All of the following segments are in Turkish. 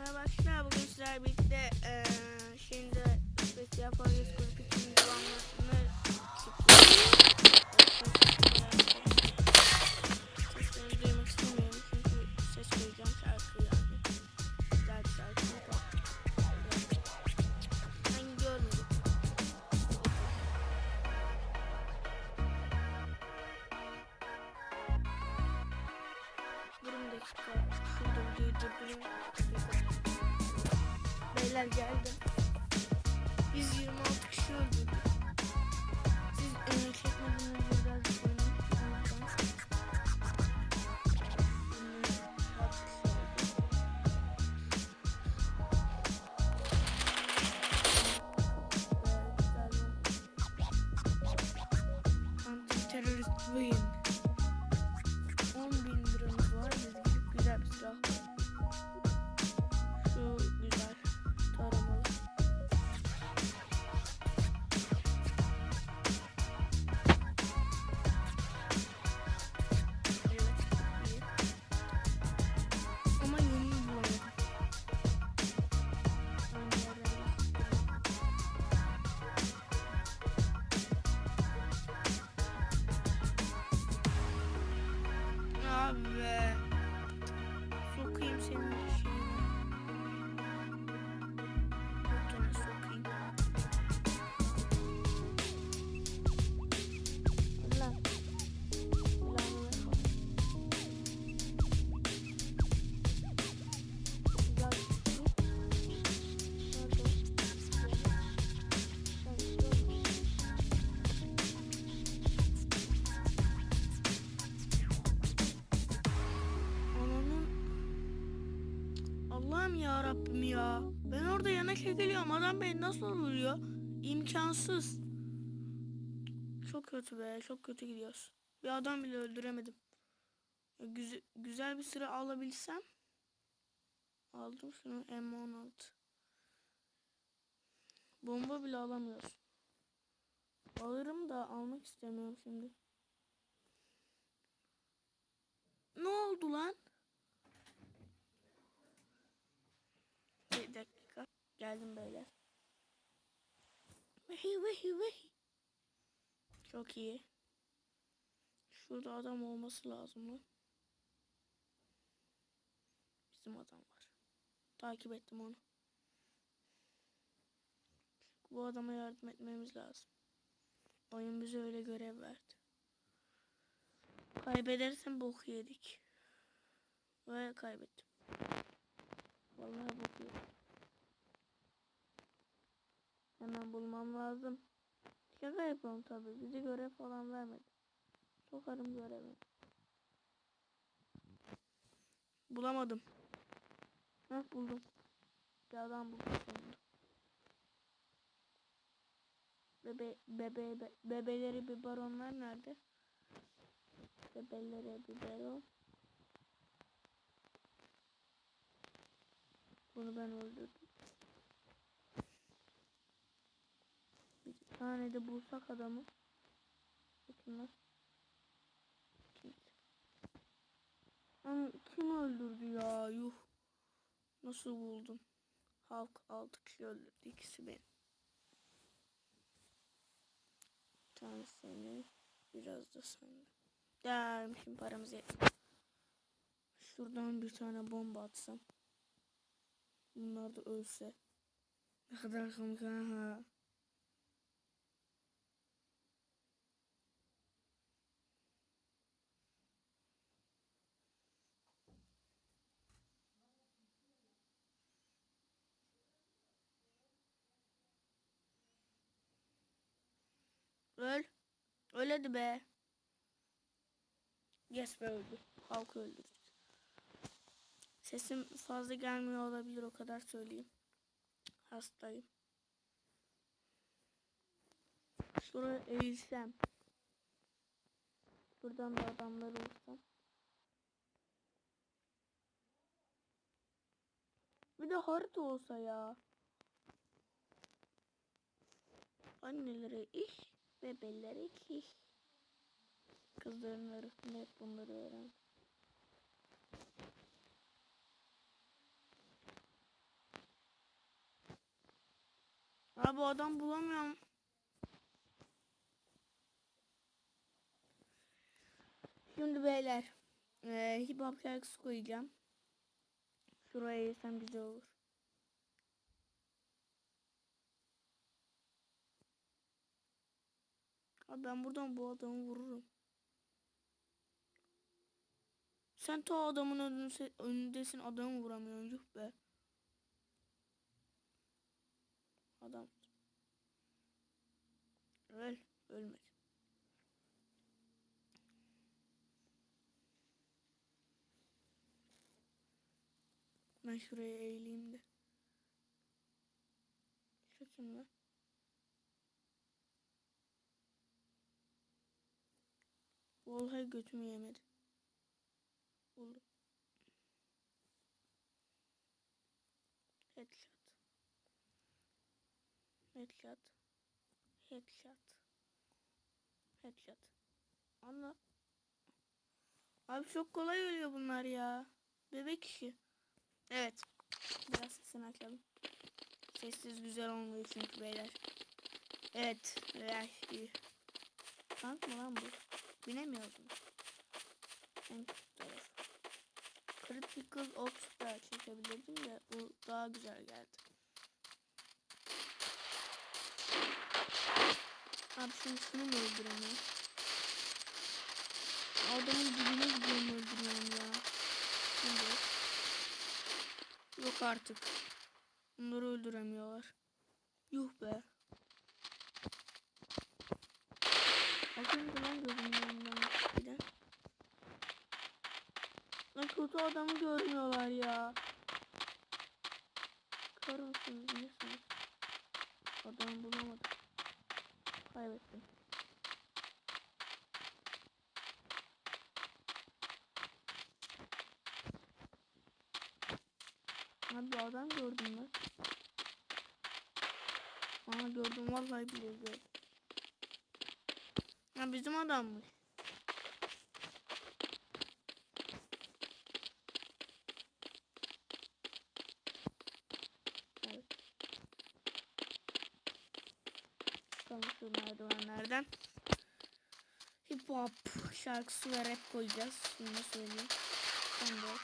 Merhaba arkadaşlar bugün sizlerle birlikte eee şimdi Special Forest Group 2'nin devamını Sesleri duymak istemiyorum çünkü ses koyacağım şarkı yani. Güzel bir şarkı. Ben bir dakika. Şurada videoyu durdurayım. Beyler geldim. Biz 26 kişi öldürdük. Siz emek çekmediğiniz birazcık oynayın. Anti-terörist ya. Ben orada yana çekiliyorum. Adam beni nasıl vuruyor? İmkansız. Çok kötü be. Çok kötü gidiyoruz. Bir adam bile öldüremedim. Güzel, güzel bir sıra alabilsem. Aldım şunu M16. Bomba bile alamıyoruz. Alırım da almak istemiyorum şimdi. Ne oldu lan? Bir dakika. Geldim beyler. Vehi vehi vehi. Çok iyi. Şurada adam olması lazım lan. Bizim adam var. Takip ettim onu. Bu adama yardım etmemiz lazım. Oyun bize öyle görev verdi. Kaybedersem bok yedik. Ve kaybettim. Vallahi bok yedik. Hemen bulmam lazım. Şaka yapıyorum tabi. Bizi görev falan vermedi. Sokarım görevi. Bulamadım. Heh buldum. Bir adam buldum sonunda. Bebe, bebe, be, bebeleri bir baronlar nerede? Bebelere bir baron. Bunu ben öldürdüm. Bir tane de bulsak adamı. Bakın lan. Kim öldürdü ya? Yuh. Nasıl buldum? Halk 6 kişi öldürdü. İkisi benim. Bir tane seni. Biraz da sende. Dermişim paramız yetmiyor. Şuradan bir tane bomba atsam. Bunlar da ölse. Ne kadar komik ha. Öl. Öl hadi be. Yes öldü. Halkı öldürdük. Sesim fazla gelmiyor olabilir o kadar söyleyeyim. Hastayım. Şuraya eğilsem. Buradan da adamlar olsam. Bir de harita olsa ya. Annelere iş, ve belleri ki kızların arasında hep bunları öğren. Abi adam bulamıyorum. Şimdi beyler e, hip hop koyacağım. Şuraya yesem güzel olur. Abi ben buradan bu adamı vururum. Sen ta adamın önünse- önündesin adamı vuramıyorsun yuh be. Adam. Öl. Ölmedi. Ben şuraya eğileyim de. Şu kim lan? Vallahi götümü yemedi. Buldum. Headshot. Headshot. Headshot. Headshot. Allah. Abi çok kolay ölüyor bunlar ya. Bebek işi. Evet. Biraz sesini açalım. Sessiz güzel olmuyor çünkü beyler. Evet. Tank mı lan bu? Binemiyordum. En tarafı. Critical Ops da çekebilirdim de bu daha güzel geldi. Abi şimdi şunu mu öldüremiyorum? Adamın dibine gidiyorum öldürüyorum ya. Şimdi. Yok artık. Bunları öldüremiyorlar. Yuh be. Bakın lan gözümün kötü adamı görmüyorlar ya. Kör müsünüz nesiniz? Adamı bulamadım. Kaybettim. Abi adam gördüm ben. Aa gördüm vallahi bile gördüm. Ha bizim adammış. Evet. Çıkalım şu merdivenlerden. Hip hop şarkısı ve rap koyacağız. Şimdi söyleyeyim. De.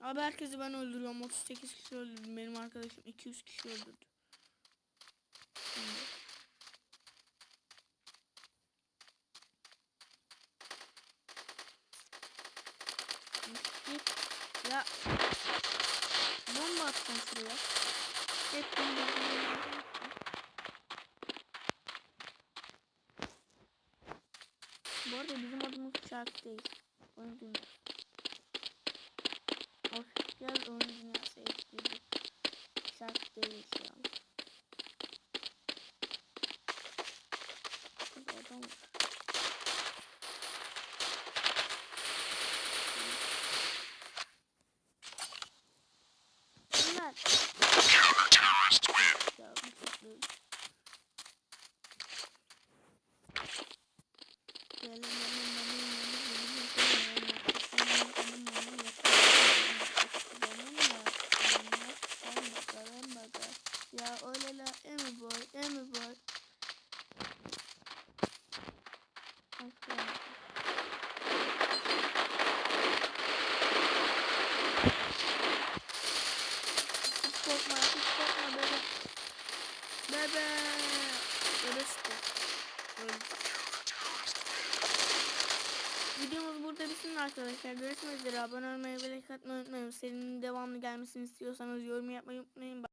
Abi herkesi ben öldürüyorum. 38 kişi öldürdüm. Benim arkadaşım 200 kişi öldürdü. Şimdi. Ya. Bomba attım şuraya. Hep bomba. Bu arada bizim adımız şarkı değil. Oyun dünyası. Ofisiyel oyun dünyası etkili. Şarkı değil şu an. Adam var. Bunlar. Ya, bu çok böyle. Ya öyle la emi boy emi boy. Hiç korkma hiç korkma bebe. Orası Öldü. Videomuz burada bitsin arkadaşlar. Görüşmek üzere. Abone olmayı ve like atmayı unutmayın. Serinin devamlı gelmesini istiyorsanız yorum yapmayı unutmayın.